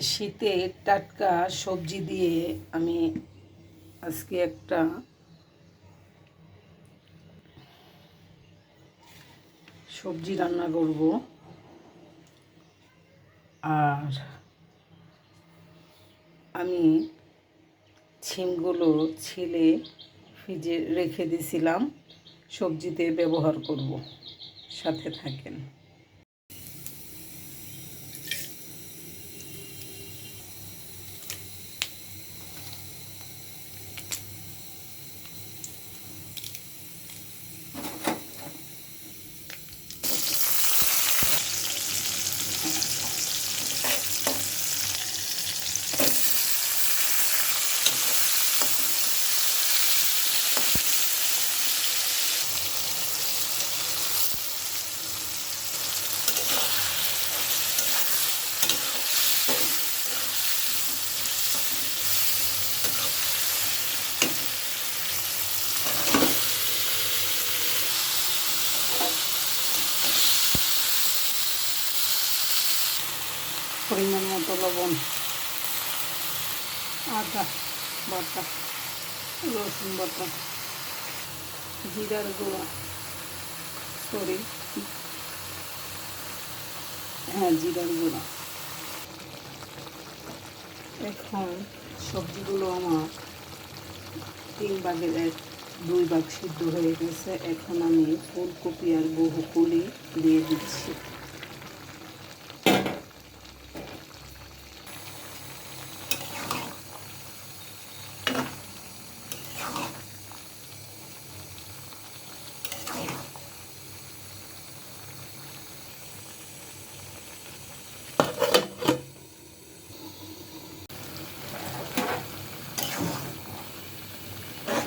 শীতের টাটকা সবজি দিয়ে আমি আজকে একটা সবজি রান্না করব। আর আমি ছিমগুলো ছিলে ফ্রিজে রেখে দিয়েছিলাম, সবজিতে ব্যবহার করব। সাথে থাকেন। পরিমাণ মতো লবণ, আদা বাটা, রসুন বাটা, জিরার গুঁড়া, সরি হ্যাঁ জিরার গুঁড়া। এখন সবজিগুলো আমার তিন ভাগের এক, দুই ভাগ সিদ্ধ হয়ে গেছে। এখন আমি ফুলকপি আর বহু বহুকুলি দিয়ে দিচ্ছি।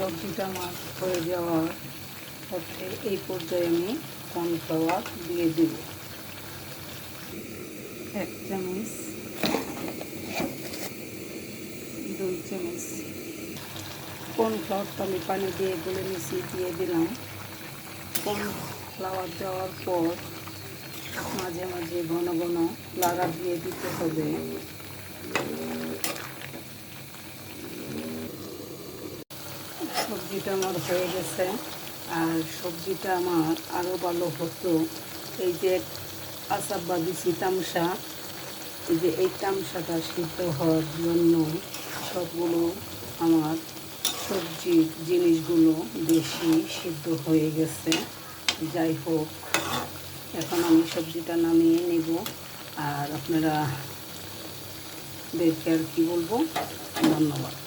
সবজিটা আমার হয়ে যাওয়ার পথে এই পর্যায়ে আমি কর্নফ্লাওয়ার দিয়ে দেব। এক চামচ, দুই চামচ। কর্নফ্লাওয়ারটা আমি পানি দিয়ে গুলে মিশিয়ে দিয়ে দিলাম। কর্নফ্লাওয়ার দেওয়ার পর মাঝে মাঝে ঘন ঘন লাগা দিয়ে দিতে হবে। সবজিটা আমার হয়ে গেছে। আর সবজিটা আমার আরও ভালো হতো। এই যে আসাব্বা দিছি তামসা, এই যে এই তামসাটা সিদ্ধ হওয়ার জন্য সবগুলো আমার সবজির জিনিসগুলো বেশি সিদ্ধ হয়ে গেছে। যাই হোক, এখন আমি সবজিটা নামিয়ে নেব। আর আপনারা দেখে আর কি বলব? ধন্যবাদ।